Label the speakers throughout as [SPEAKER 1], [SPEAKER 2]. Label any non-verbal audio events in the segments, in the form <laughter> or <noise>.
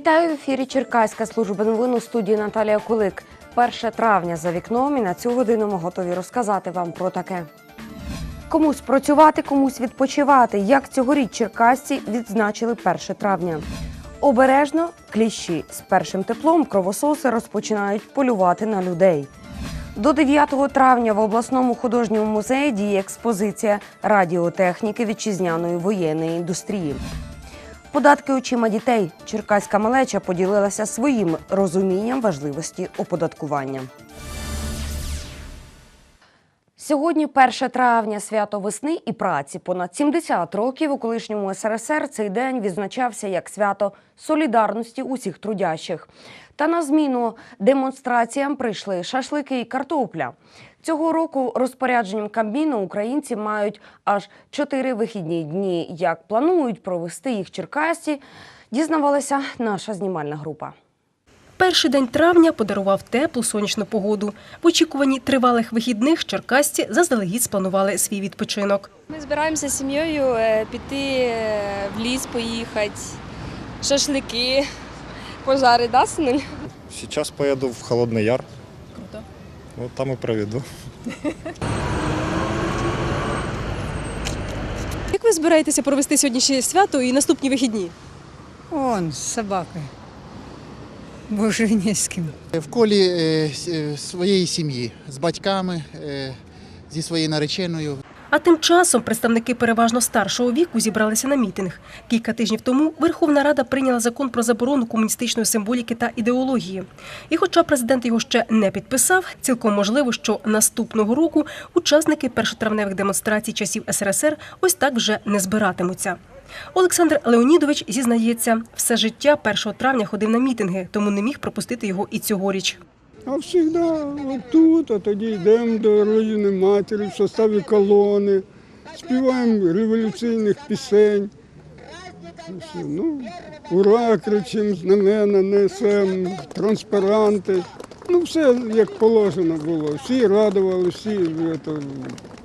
[SPEAKER 1] Вітаю в ефірі Черкаська служба новин у студії Наталія Кулик. 1 травня за вікном і на цю годину ми готові розказати вам про таке. Комусь працювати, комусь відпочивати. Як цьогоріч черкасці відзначили 1 травня. Обережно кліщі з першим теплом кровососи розпочинають полювати на людей. До 9 травня в обласному художньому музеї діє експозиція радіотехніки вітчизняної воєнної індустрії. Податки очима дітей. Черкаська малеча поділилася своїм розумінням важливості оподаткування. Сьогодні 1 травня, свято весни і праці. Понад 70 років у колишньому СРСР цей день відзначався як свято солідарності усіх трудящих. Та на зміну демонстраціям прийшли шашлики і картопля. Цього року розпорядженням Кабміну українці мають аж чотири вихідні дні. Як планують провести їх черкасці, дізнавалася наша знімальна група.
[SPEAKER 2] Перший день травня подарував теплу сонячну погоду. В очікуванні тривалих вихідних черкасці заздалегідь спланували свій відпочинок.
[SPEAKER 3] Ми збираємося з сім'єю е, піти е, в ліс, поїхати, шашлики, пожари, да, синуль?
[SPEAKER 4] Сейчас поеду в Холодный Яр. Вот там и проведу.
[SPEAKER 2] Як ви збираєтеся провести сьогоднішнє свято і наступні вихідні?
[SPEAKER 5] Он з собакою. Боже, ні з ким.
[SPEAKER 6] В колі е, с- е, своєї сім'ї з батьками, е, зі своєю нареченою.
[SPEAKER 2] А тим часом представники переважно старшого віку зібралися на мітинг. Кілька тижнів тому Верховна Рада прийняла закон про заборону комуністичної символіки та ідеології. І хоча президент його ще не підписав, цілком можливо, що наступного року учасники першотравневих демонстрацій часів СРСР ось так вже не збиратимуться. Олександр Леонідович зізнається, все життя 1 травня ходив на мітинги, тому не міг пропустити його і цьогоріч.
[SPEAKER 7] А завжди отут, а тоді йдемо до родини матері в составі колони, співаємо революційних пісень. Ну, ура, кричимо, знамена, несемо, транспаранти. Ну, все як положено було. Всі радували, всі це,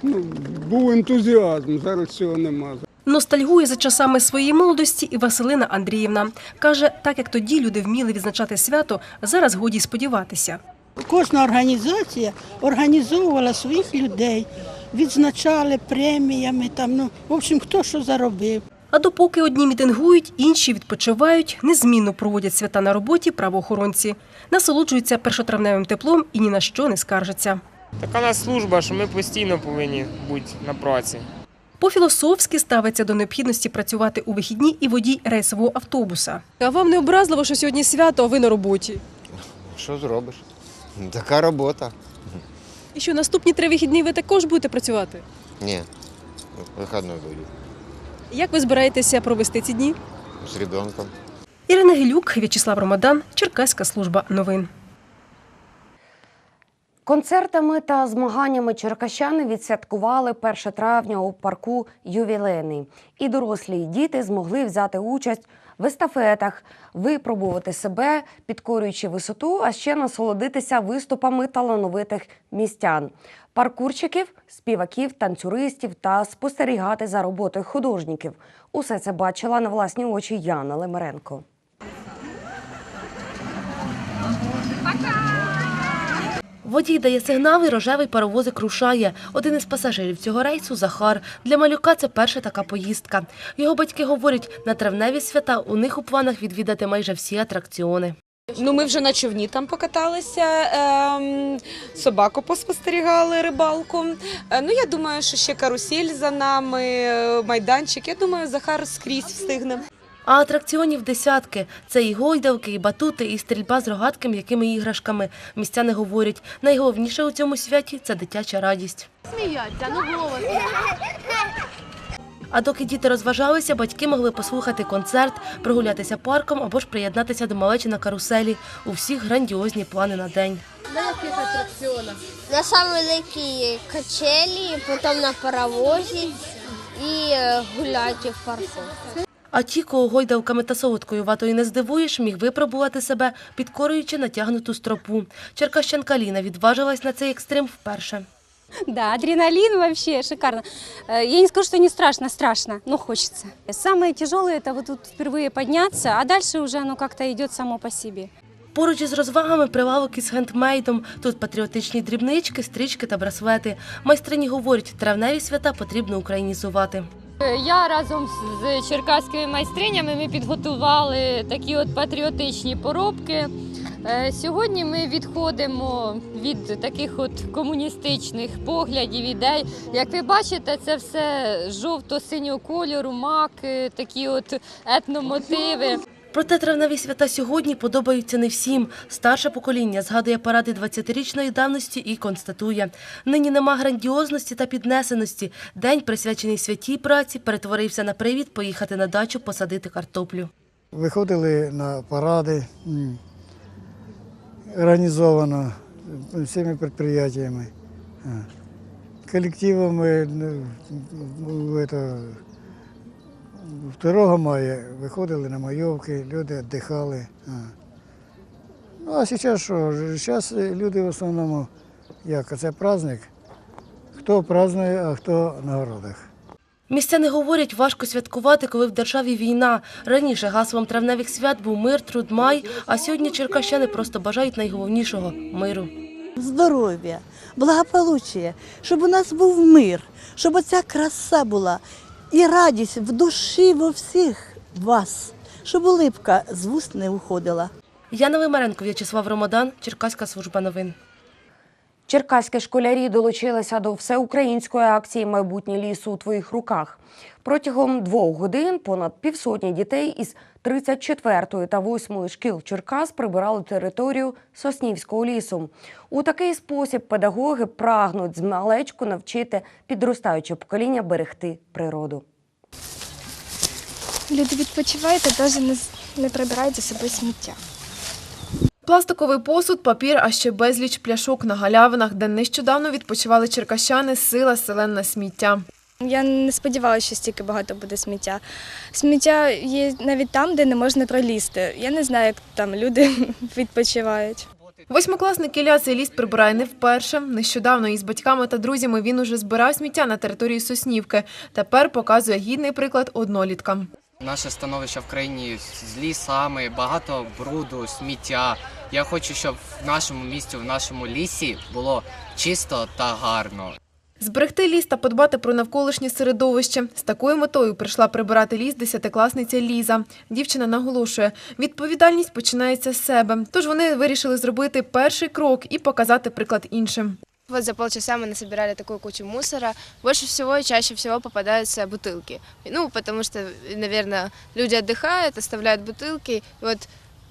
[SPEAKER 7] ну, був ентузіазм, зараз цього нема.
[SPEAKER 2] Ностальгує за часами своєї молодості і Василина Андріївна. Каже, так як тоді люди вміли відзначати свято, зараз годі сподіватися.
[SPEAKER 8] Кожна організація організовувала своїх людей, відзначали преміями, там, ну, в общем, хто що заробив.
[SPEAKER 2] А допоки одні мітингують, інші відпочивають, незмінно проводять свята на роботі правоохоронці, насолоджуються першотравневим теплом і ні на що не скаржаться.
[SPEAKER 9] Така у нас служба, що ми постійно повинні бути на праці.
[SPEAKER 2] По-філософськи ставиться до необхідності працювати у вихідні і водій рейсового автобуса.
[SPEAKER 10] А вам не образливо, що сьогодні свято, а ви на роботі?
[SPEAKER 11] Що зробиш? Така робота.
[SPEAKER 10] І що наступні три вихідні ви також будете працювати?
[SPEAKER 11] Ні, вихідний буду.
[SPEAKER 10] Як ви збираєтеся провести ці дні?
[SPEAKER 11] З ребенком.
[SPEAKER 2] Ірина Гілюк, В'ячеслав Ромадан, Черкаська служба новин.
[SPEAKER 1] Концертами та змаганнями черкащани відсвяткували 1 травня у парку Ювілейний. І дорослі, і діти змогли взяти участь в естафетах, випробувати себе, підкорюючи висоту, а ще насолодитися виступами талановитих містян, паркурщиків, співаків, танцюристів та спостерігати за роботою художників. Усе це бачила на власні очі Яна Лемеренко.
[SPEAKER 12] Водій дає сигнал і рожевий паровозик рушає. Один із пасажирів цього рейсу Захар. Для малюка це перша така поїздка. Його батьки говорять, на травневі свята у них у планах відвідати майже всі атракціони.
[SPEAKER 3] Ну, ми вже на човні там покаталися, ем, собаку поспостерігали, рибалку. Е, ну, я думаю, що ще карусель за нами, е, майданчик. Я думаю, Захар скрізь встигне.
[SPEAKER 12] А атракціонів десятки. Це і гойдалки, і батути, і стрільба з рогатки м'якими іграшками. Містяни говорять, найголовніше у цьому святі це дитяча радість.
[SPEAKER 3] Сміяться, ну голос.
[SPEAKER 12] А доки діти розважалися, батьки могли послухати концерт, прогулятися парком або ж приєднатися до малечі на каруселі. У всіх грандіозні плани на день.
[SPEAKER 13] На самой великій качелі, потім на паровозі і е, гуляти в парку.
[SPEAKER 12] А ті, кого гойдалками та солодкою ватою не здивуєш, міг випробувати себе, підкорюючи натягнуту стропу. Черкащанка Ліна відважилась на цей екстрим вперше.
[SPEAKER 14] Да, адреналин вообще шикарно. Э, Я не скажу, что не страшно, страшно, но хочется. Самое тяжелое это вот тут впервые подняться, а дальше уже оно как-то идет само по себе.
[SPEAKER 12] Поруч із розвагами прилавок із хендмейдом. Тут патріотичні дрібнички, стрічки та браслети. Майстрині говорять, травневі свята потрібно українізувати.
[SPEAKER 15] Я разом з черкаськими майстринями ми підготували такі от патріотичні поробки. Е, Сьогодні ми відходимо від таких от комуністичних поглядів, ідей. Як ви бачите, це все жовто-синього кольору, маки, такі от етномотиви.
[SPEAKER 12] Проте травневі свята сьогодні подобаються не всім. Старше покоління згадує паради 20-річної давності і констатує: нині нема грандіозності та піднесеності. День, присвячений святій праці, перетворився на привід поїхати на дачу посадити картоплю.
[SPEAKER 16] Виходили на паради організовано всіми підприємствами, колективами. Ну, в 2 мая виходили на майовки, люди віддихали. а. Ну а зараз що? Зараз люди в основному, як це праздник, хто празднує, а хто на городах.
[SPEAKER 12] Містяни говорять, важко святкувати, коли в державі війна. Раніше гаслом травневих свят був мир, труд, май, а сьогодні черкащани просто бажають найголовнішого миру.
[SPEAKER 17] здоров'я, благополуччя, щоб у нас був мир, щоб оця краса була і радість в душі во всіх вас, щоб улипка з вуст не уходила.
[SPEAKER 12] Яна Вимаренко, В'ячеслав Ромадан, Черкаська служба новин.
[SPEAKER 1] Черкаські школярі долучилися до всеукраїнської акції Майбутнє лісу у твоїх руках. Протягом двох годин понад півсотні дітей із 34-ї та 8-ї шкіл Черкас прибирали територію Соснівського лісу. У такий спосіб педагоги прагнуть з малечку навчити підростаюче покоління берегти природу.
[SPEAKER 18] Люди відпочивають і навіть не прибирають за собою сміття.
[SPEAKER 19] Пластиковий посуд, папір, а ще безліч пляшок на галявинах, де нещодавно відпочивали черкащани, сила селенна сміття.
[SPEAKER 18] Я не сподівалася, що стільки багато буде сміття. Сміття є навіть там, де не можна пролізти. Я не знаю, як там люди <laughs> відпочивають.
[SPEAKER 19] Восьмикласник Ілля цей ліс прибирає не вперше. Нещодавно із батьками та друзями він уже збирав сміття на території Соснівки. Тепер показує гідний приклад одноліткам.
[SPEAKER 20] Наше становище в країні з лісами, багато бруду, сміття. Я хочу, щоб в нашому місті, в нашому лісі було чисто та гарно.
[SPEAKER 19] Зберегти ліс та подбати про навколишнє середовище. З такою метою прийшла прибирати ліс десятикласниця Ліза. Дівчина наголошує, відповідальність починається з себе. Тож вони вирішили зробити перший крок і показати приклад іншим.
[SPEAKER 21] Вот за полчаса мы насобирали такую кучу мусора. Больше всего и чаще всего попадаются бутылки. Ну, потому что, наверное, люди отдыхают, оставляют бутылки. И вот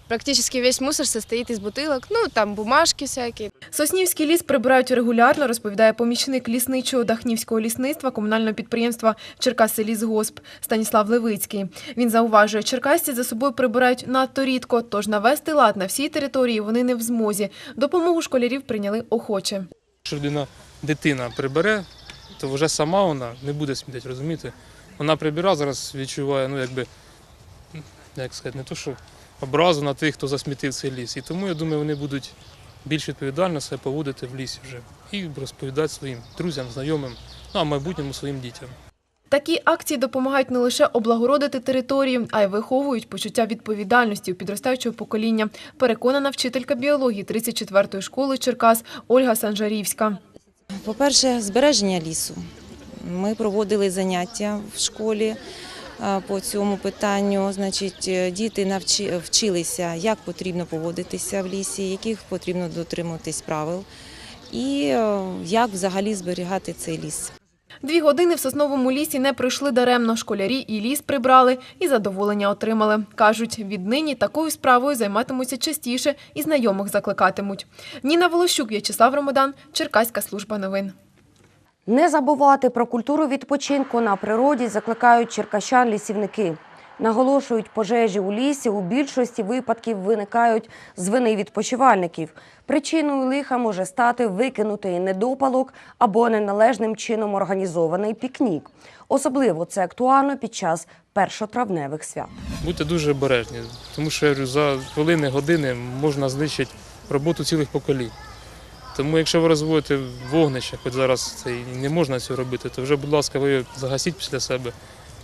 [SPEAKER 21] практически весь мусор состоит из бутылок. Ну, там бумажки всякие.
[SPEAKER 19] Соснівський ліс прибирають регулярно, розповідає помічник лісничого Дахнівського лісництва комунального підприємства Черкаси-Лісгосп Станіслав Левицький. Він зауважує, черкасці за собою прибирають надто рідко, тож навести лад на всій території вони не в змозі. Допомогу школярів прийняли охоче.
[SPEAKER 22] Якщо людина, дитина прибере, то вже сама вона не буде смітити, розумієте? Вона прибирає, зараз відчуває, ну якби, як сказати, не то, що образу на тих, хто засмітив цей ліс. І тому я думаю, вони будуть більш відповідально себе поводити в лісі вже і розповідати своїм друзям, знайомим, ну а в майбутньому своїм дітям.
[SPEAKER 19] Такі акції допомагають не лише облагородити територію, а й виховують почуття відповідальності у підростаючого покоління. Переконана вчителька біології 34-ї школи Черкас Ольга Санжарівська.
[SPEAKER 23] По-перше, збереження лісу. Ми проводили заняття в школі е, по цьому питанню. Значить, е, діти навчи- вчилися, як потрібно поводитися в лісі, яких потрібно дотримуватись правил, і е, як взагалі зберігати цей ліс.
[SPEAKER 19] Дві години в сосновому лісі не пройшли даремно. Школярі і ліс прибрали, і задоволення отримали. Кажуть, віднині такою справою займатимуться частіше і знайомих закликатимуть. Ніна Волощук, В'ячеслав Ромадан, Черкаська служба новин.
[SPEAKER 1] Не забувати про культуру відпочинку на природі закликають черкащан лісівники. Наголошують, пожежі у лісі у більшості випадків виникають з вини відпочивальників. Причиною лиха може стати викинутий недопалок або неналежним чином організований пікнік. Особливо це актуально під час першотравневих свят.
[SPEAKER 22] Будьте дуже обережні, тому що говорю, за хвилини, години можна знищити роботу цілих поколінь. Тому якщо ви розводите вогнище, хоч зараз це і не можна цього робити, то вже, будь ласка, ви загасіть після себе,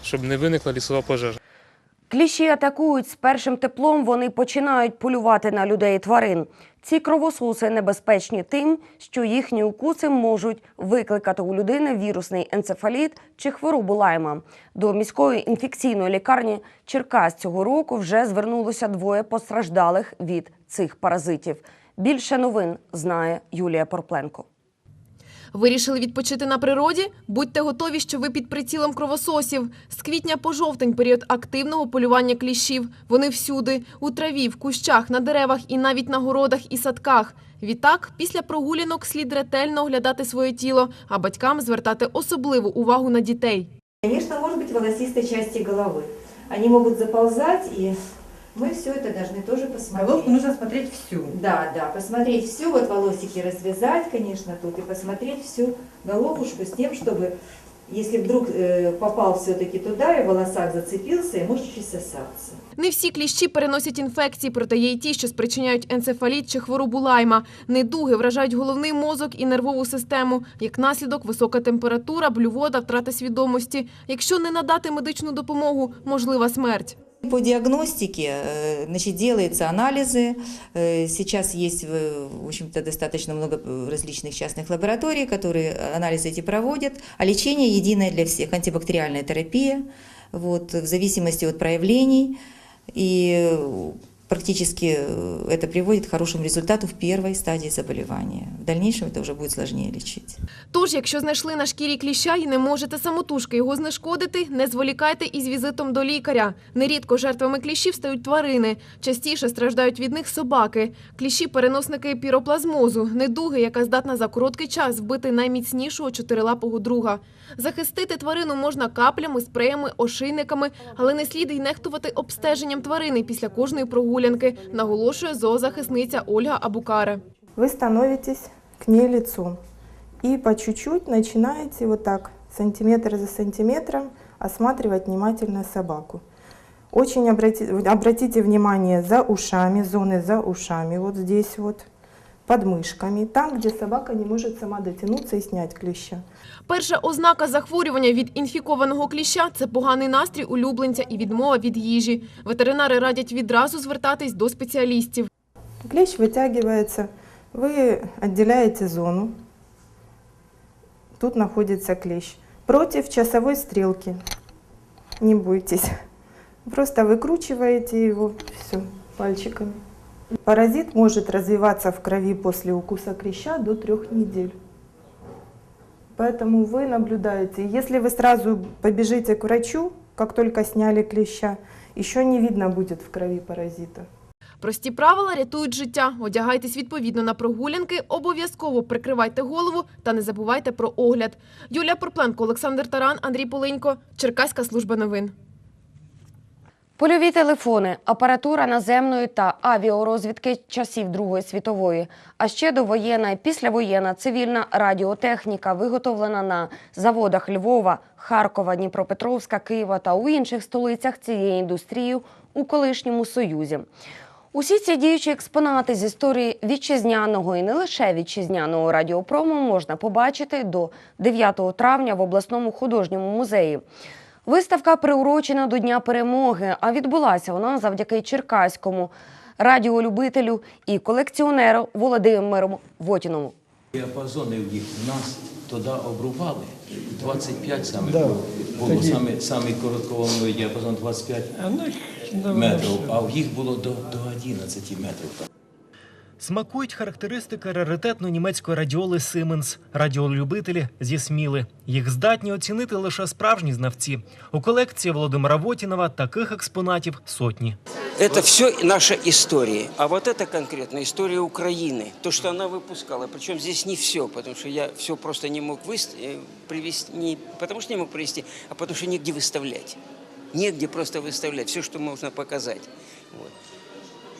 [SPEAKER 22] щоб не виникла лісова пожежа.
[SPEAKER 1] Кліщі атакують з першим теплом. Вони починають полювати на людей тварин. Ці кровососи небезпечні тим, що їхні укуси можуть викликати у людини вірусний енцефаліт чи хворобу лайма. До міської інфекційної лікарні Черкас цього року вже звернулося двоє постраждалих від цих паразитів. Більше новин знає Юлія Порпленко.
[SPEAKER 19] Вирішили відпочити на природі? Будьте готові, що ви під прицілом кровососів. З квітня по жовтень період активного полювання кліщів. Вони всюди у траві, в кущах, на деревах і навіть на городах і садках. Відтак, після прогулянок слід ретельно оглядати своє тіло, а батькам звертати особливу увагу на дітей.
[SPEAKER 24] Конечно, может быть волосистой части головы. Они могут заползать, и мы все это должны тоже посмотреть.
[SPEAKER 2] Головку нужно смотреть всю.
[SPEAKER 24] Да, да, посмотреть всю, вот волосики развязать, конечно, тут, и посмотреть всю головушку с тем, чтобы, если вдруг э, попал все-таки туда, и в волосах зацепился, и может чесаться.
[SPEAKER 19] Не всі кліщі переносять інфекції, проте є й ті, що спричиняють енцефаліт чи хворобу лайма. Недуги вражають головний мозок і нервову систему. Як наслідок, висока температура, блювота, втрата свідомості. Якщо не надати медичну допомогу, можлива смерть.
[SPEAKER 24] По диагностике э, значит, делаются анализы. Э, Сейчас есть, э, в общем-то, достаточно много э, различных частных лабораторий, которые анализы эти проводят. А лечение единое для всех. Антибактериальная терапия, вот, в зависимости от проявлений. И э, практически э, это приводит к хорошему результату в первой стадии заболевания. В дальнейшем это уже будет сложнее лечить.
[SPEAKER 19] Тож, якщо знайшли на шкірі кліща і не можете самотужки його знешкодити, не зволікайте із візитом до лікаря. Нерідко жертвами кліщів стають тварини. Частіше страждають від них собаки. Кліщі – переносники піроплазмозу, недуги, яка здатна за короткий час вбити найміцнішого чотирилапого друга. Захистити тварину можна каплями, спреями, ошийниками, але не слід й нехтувати обстеженням тварини після кожної прогулянки, наголошує зоозахисниця Ольга Абукаре.
[SPEAKER 25] Вы становитесь к ней лицом и по чуть-чуть начинаете вот так, сантиметр за сантиметром, осматривать внимательно собаку. Очень обрати- обратите внимание за ушами, зоны за ушами, вот здесь вот, под мышками, там, где собака не может сама дотянуться и снять клеща.
[SPEAKER 19] Перша ознака захворювання від інфікованого кліща – це поганий настрій улюбленця і відмова від їжі. Ветеринари радять відразу звертатись до спеціалістів.
[SPEAKER 25] Клещ вытягивается, вы отделяете зону, тут находится клещ, против часовой стрелки, не бойтесь, просто выкручиваете его, все, пальчиками. Паразит может развиваться в крови после укуса клеща до трех недель. Поэтому вы наблюдаете. Если вы сразу побежите к врачу, как только сняли клеща, еще не видно будет в крови паразита.
[SPEAKER 19] Прості правила рятують життя. Одягайтесь відповідно на прогулянки, обов'язково прикривайте голову та не забувайте про огляд. Юлія Порпленко, Олександр Таран, Андрій Полинько, Черкаська служба новин.
[SPEAKER 1] Польові телефони, апаратура наземної та авіарозвідки часів Другої світової, а ще довоєнна і післявоєнна цивільна радіотехніка, виготовлена на заводах Львова, Харкова, Дніпропетровська, Києва та у інших столицях цієї індустрії у колишньому Союзі. Усі ці діючі експонати з історії вітчизняного і не лише вітчизняного радіопрому можна побачити до 9 травня в обласному художньому музеї. Виставка приурочена до Дня перемоги, а відбулася вона завдяки черкаському радіолюбителю і колекціонеру Володимиру Вотіному.
[SPEAKER 26] Діапазони в їх в нас тоді обрубали. 25 саме
[SPEAKER 7] Да,
[SPEAKER 26] було
[SPEAKER 7] тоді.
[SPEAKER 26] саме, саме коротковолновий діапазон 25
[SPEAKER 7] давно
[SPEAKER 26] метрів, а в їх було до, до 11 метрів.
[SPEAKER 27] Смакують характеристики раритетної німецької радіоли Siemens. Радіолюбителі зі Сміли. Їх здатні оцінити лише справжні знавці. У колекції Володимира Вотінова таких експонатів сотні.
[SPEAKER 28] Это все наша история. А вот это конкретно история Украины. То, что она выпускала. Причем здесь не все, потому что я все просто не мог выс- э, привести, не потому что не мог привести, а потому что негде выставлять. Негде просто выставлять все, что можно показать. Вот.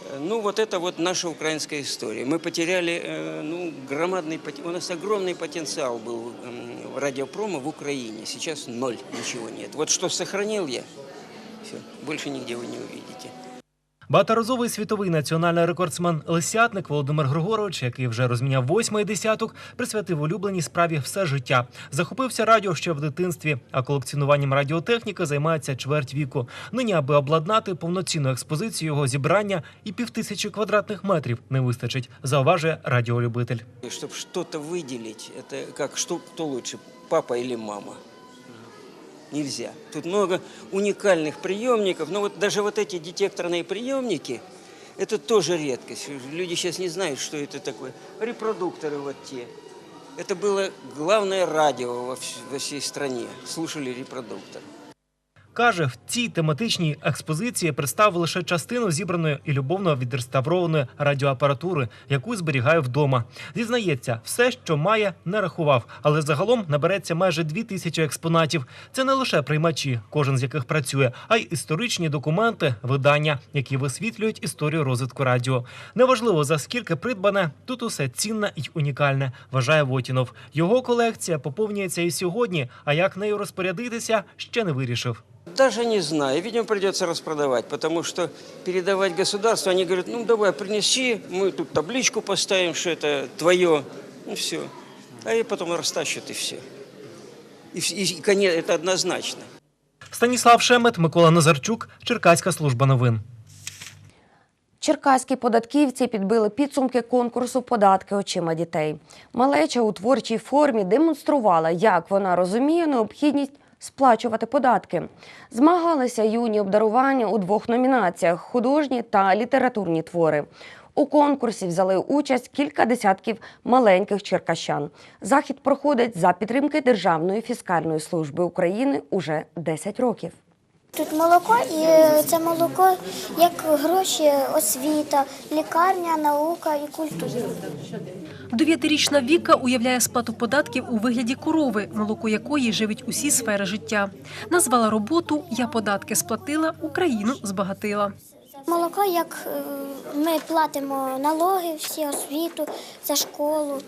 [SPEAKER 28] Э, Ну, вот это вот наша украинская история. Мы потеряли, э, ну, громадный, пот- у нас огромный потенциал был м, радиопрома в Украине. Сейчас ноль, ничего нет. Вот что сохранил я, все, больше нигде вы не увидите.
[SPEAKER 27] Багаторазовий світовий національний рекордсмен Лисятник Володимир Григорович, який вже розміняв восьмий десяток, присвятив улюбленій справі все життя. Захопився радіо ще в дитинстві, а колекціонуванням радіотехніки займається чверть віку. Нині, аби обладнати повноцінну експозицію його зібрання, і півтисячі квадратних метрів не вистачить, зауважує радіолюбитель.
[SPEAKER 28] Чтобы что-то выделить, это как что, кто лучше, папа или мама? Нельзя. Тут много уникальных приемников, но вот даже вот эти детекторные приемники, это тоже редкость. Люди сейчас не знают, что это такое. Репродукторы вот те. Это было главное радио во, вс- во всей стране. Слушали репродуктор.
[SPEAKER 27] Каже, в цій тематичній експозиції представив лише частину зібраної і любовно відреставрованої радіоапаратури, яку зберігає вдома. Зізнається, все, що має, не рахував, але загалом набереться майже дві тисячі експонатів. Це не лише приймачі, кожен з яких працює, а й історичні документи, видання, які висвітлюють історію розвитку радіо. Неважливо за скільки придбане, тут усе цінне й унікальне, вважає Вотінов. Його колекція поповнюється і сьогодні. А як нею розпорядитися, ще не вирішив.
[SPEAKER 28] Даже не знаю. Видимо, придется распродавать, потому что передавать государству, они говорят, ну давай, принеси, мы тут табличку поставим, что это твое, ну все. А и потом растащат и все. И, вс- и, конец, это однозначно.
[SPEAKER 27] Станіслав Шемет, Микола Назарчук, Черкаська служба новин.
[SPEAKER 1] Черкаські податківці підбили підсумки конкурсу Податки очима дітей. Малеча у творчій формі демонструвала, як вона розуміє необхідність сплачувати податки. Змагалися юні обдарування у двох номінаціях художні та літературні твори. У конкурсі взяли участь кілька десятків маленьких черкащан. Захід проходить за підтримки Державної фіскальної служби України уже 10 років.
[SPEAKER 29] Тут молоко, і е, це молоко як гроші, освіта, лікарня, наука і культура.
[SPEAKER 2] Дев'ятирічна Віка уявляє сплату податків у вигляді корови, молоко якої живить усі сфери життя. Назвала роботу Я податки сплатила, Україну збагатила.
[SPEAKER 29] Молоко, як е, ми платимо налоги, всі освіту, за школу,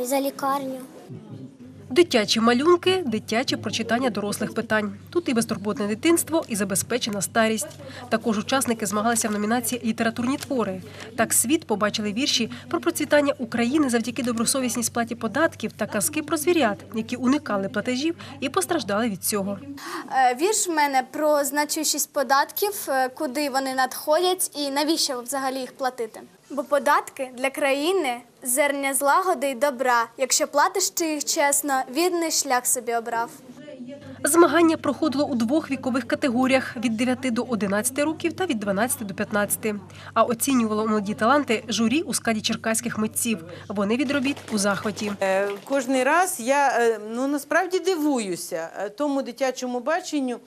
[SPEAKER 29] е, за лікарню.
[SPEAKER 2] Дитячі малюнки, дитяче прочитання дорослих питань. Тут і безтурботне дитинство, і забезпечена старість. Також учасники змагалися в номінації Літературні твори. Так світ побачили вірші про процвітання України завдяки добросовісній сплаті податків та казки про звірят, які уникали платежів і постраждали від цього.
[SPEAKER 30] Е, Вірш в мене про значущість податків, е, куди вони надходять і навіщо взагалі їх платити. Бо податки для країни зерня злагоди й добра. Якщо платиш ти їх чесно, вірний шлях собі обрав.
[SPEAKER 2] Змагання проходило у двох вікових категоріях від 9 до 11 років та від 12 до 15. А оцінювало молоді таланти журі у складі черкаських митців. Вони від робіт у захваті.
[SPEAKER 31] Е, Кожний раз я е, ну насправді дивуюся е, тому дитячому баченню.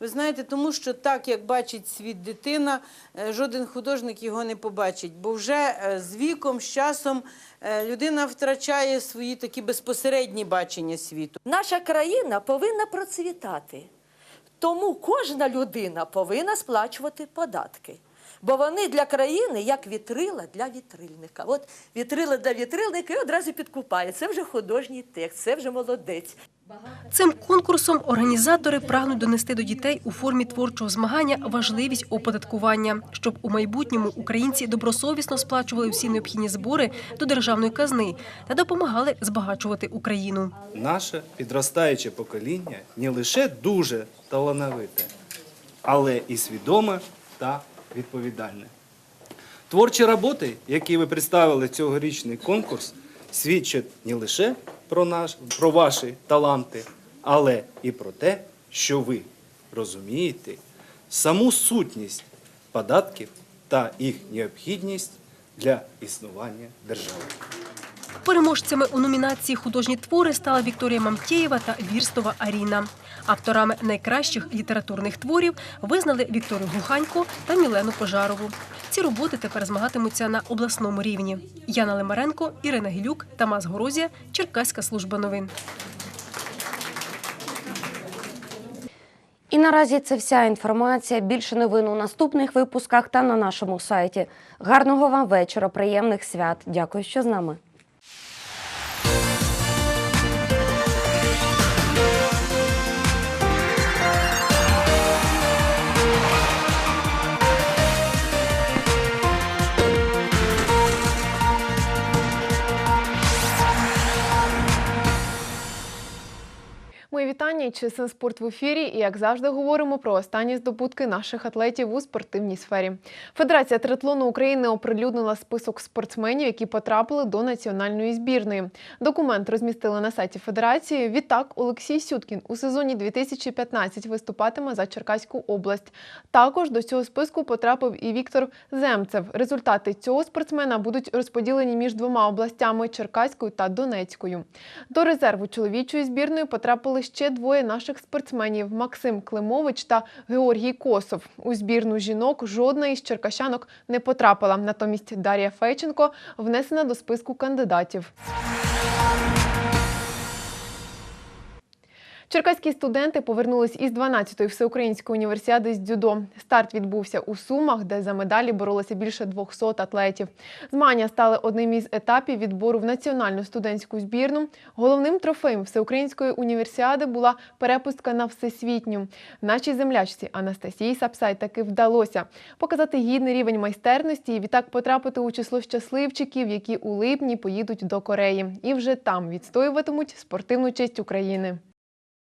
[SPEAKER 31] Ви знаєте, тому що так як бачить світ дитина, е, жоден художник його не побачить. Бо вже е, з віком, з часом е, людина втрачає свої такі безпосередні бачення світу.
[SPEAKER 32] Наша країна повинна процвітати. Тому кожна людина повинна сплачувати податки. Бо вони для країни як вітрила для вітрильника. От вітрила для вітрильника і одразу підкупає. Це вже художній текст, це вже молодець.
[SPEAKER 2] Цим конкурсом організатори прагнуть донести до дітей у формі творчого змагання важливість оподаткування, щоб у майбутньому українці добросовісно сплачували всі необхідні збори до державної казни та допомагали збагачувати Україну.
[SPEAKER 33] Наше підростаюче покоління не лише дуже талановите, але і свідоме та відповідальне. Творчі роботи, які ви представили цьогорічний конкурс, свідчать не лише про, наш, про ваші таланти, але і про те, що ви розумієте саму сутність податків та їх необхідність для існування держави.
[SPEAKER 2] Переможцями у номінації художні твори стала Вікторія Мамтєєва та Вірстова Аріна. Авторами найкращих літературних творів визнали Вікторію Глуханько та Мілену Пожарову. Ці роботи тепер змагатимуться на обласному рівні. Яна Лимаренко, Ірина Гілюк, Тамас Горозія, Черкаська служба новин.
[SPEAKER 1] І наразі це вся інформація. Більше новин у наступних випусках та на нашому сайті. Гарного вам вечора, приємних свят. Дякую, що з нами.
[SPEAKER 19] Вихідний чесен спорт в ефірі. І як завжди говоримо про останні здобутки наших атлетів у спортивній сфері. Федерація триатлону України оприлюднила список спортсменів, які потрапили до національної збірної. Документ розмістили на сайті Федерації. Відтак Олексій Сюткін у сезоні 2015 виступатиме за Черкаську область. Також до цього списку потрапив і Віктор Земцев. Результати цього спортсмена будуть розподілені між двома областями Черкаською та Донецькою. До резерву чоловічої збірної потрапили ще двоє наших спортсменів: Максим Климович та Георгій Косов. У збірну жінок жодна із черкащанок не потрапила. Натомість Дар'я Фейченко внесена до списку кандидатів. Черкаські студенти повернулись із 12-ї всеукраїнської універсіади з дзюдо. Старт відбувся у Сумах, де за медалі боролося більше 200 атлетів. Змагання стали одним із етапів відбору в національну студентську збірну. Головним трофеєм всеукраїнської універсіади була перепустка на всесвітню. Нашій землячці Анастасії Сапсай таки вдалося показати гідний рівень майстерності і відтак потрапити у число щасливчиків, які у липні поїдуть до Кореї і вже там відстоюватимуть спортивну честь України.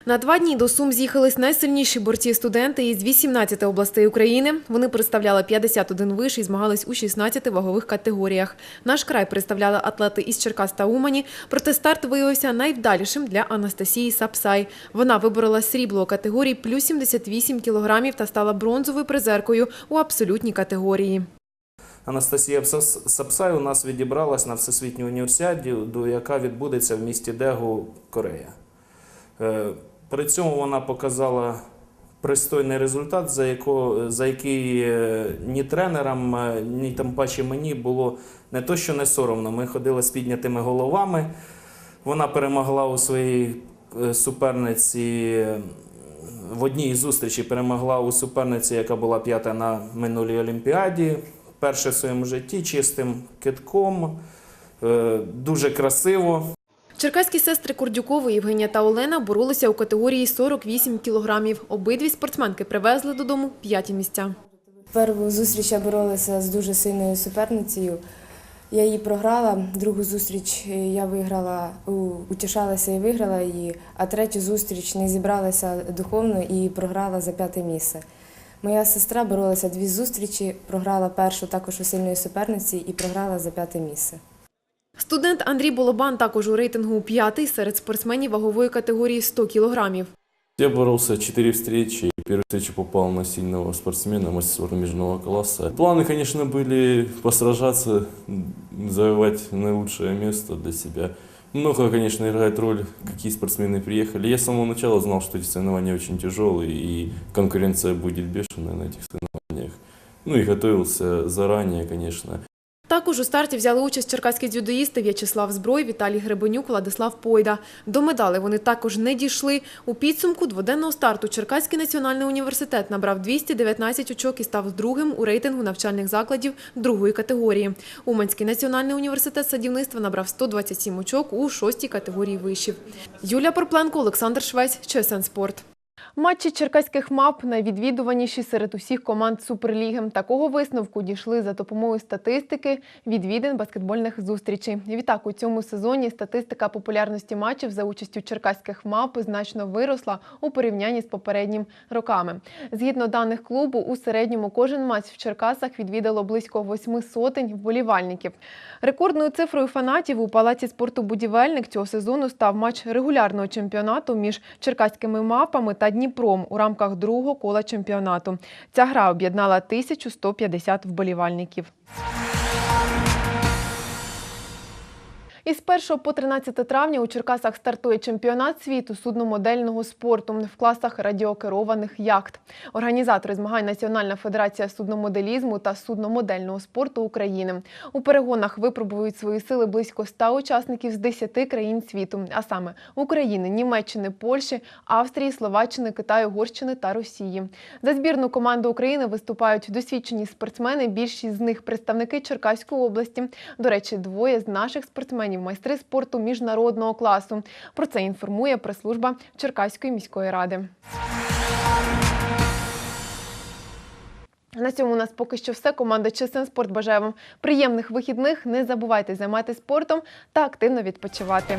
[SPEAKER 19] На два дні до Сум з'їхались найсильніші борці-студенти із 18 областей України. Вони представляли 51 виш і змагались у 16 вагових категоріях. Наш край представляли атлети із Черкас та Умані, проте старт виявився найвдалішим для Анастасії Сапсай. Вона виборола срібло категорії плюс 78 кілограмів та стала бронзовою призеркою у абсолютній категорії.
[SPEAKER 34] Анастасія Сапсай у нас відібралась на Всесвітню універсіаді, яка відбудеться в місті Дегу, Корея. При цьому вона показала пристойний результат, за, яко, за який е, ні тренерам, е, ні тим паче мені було не то, що не соромно. Ми ходили з піднятими головами. Вона перемогла у своїй е, суперниці в одній із зустрічей перемогла у суперниці, яка була п'ята на минулій Олімпіаді. Перше в своєму житті чистим китком. Дуже красиво.
[SPEAKER 19] Черкаські сестри Курдюкови Євгенія та Олена боролися у категорії 48 кілограмів. Обидві спортсменки привезли додому п'яті місця.
[SPEAKER 35] Першу зустріч я боролася з дуже сильною суперницею. Я її програла. Другу зустріч я виграла, утішалася і виграла її, а третю зустріч не зібралася духовно і програла за п'яте місце. Моя сестра боролася дві зустрічі, програла першу також у сильної суперниці і програла за п'яте місце.
[SPEAKER 19] Студент Андрій Болобан також у рейтингу п'ятий серед спортсменів вагової категорії 100 кілограмів.
[SPEAKER 36] Я боролся четыре встречи. Первую встречу попал на сильного спортсмена, мастера международного класса. Планы, конечно, были посражаться, м, завоевать наилучшее место для себя. Много, конечно, играет роль, какие спортсмены приехали. Я с самого начала знал, что эти соревнования очень тяжелые, и конкуренция будет бешеная на этих соревнованиях. Ну и готовился заранее, конечно.
[SPEAKER 19] Також у старті взяли участь черкаські дзюдоїсти В'ячеслав Зброй, Віталій Гребенюк, Владислав Пойда. До медалей вони також не дійшли. У підсумку дводенного старту Черкаський національний університет набрав 219 очок і став другим у рейтингу навчальних закладів другої категорії. Уманський національний університет садівництва набрав 127 очок у шостій категорії вишів. Юлія Порпленко, Олександр Швець, ЧСН Спорт. Матчі черкаських мап найвідвідуваніші серед усіх команд Суперліги. Такого висновку дійшли за допомогою статистики відвідин баскетбольних зустрічей. Відтак у цьому сезоні статистика популярності матчів за участю черкаських мап значно виросла у порівнянні з попередніми роками. Згідно даних клубу, у середньому кожен матч в Черкасах відвідало близько восьми сотень вболівальників. Рекордною цифрою фанатів у палаці спорту Будівельник цього сезону став матч регулярного чемпіонату між черкаськими мапами та Дніпром у рамках другого кола чемпіонату. Ця гра об'єднала 1150 вболівальників. Із 1 по 13 травня у Черкасах стартує чемпіонат світу судномодельного спорту в класах радіокерованих яхт. Організатори змагань Національна федерація судномоделізму та судномодельного спорту України. У перегонах випробують свої сили близько 100 учасників з 10 країн світу, а саме України, Німеччини, Польщі, Австрії, Словаччини, Китаю, Угорщини та Росії. За збірну команду України виступають досвідчені спортсмени. Більшість з них представники Черкаської області. До речі, двоє з наших спортсменів майстри спорту міжнародного класу. Про це інформує прес-служба Черкаської міської ради. На цьому у нас поки що все. Команда Чесен Спорт бажає вам приємних вихідних. Не забувайте займатися спортом та активно відпочивати.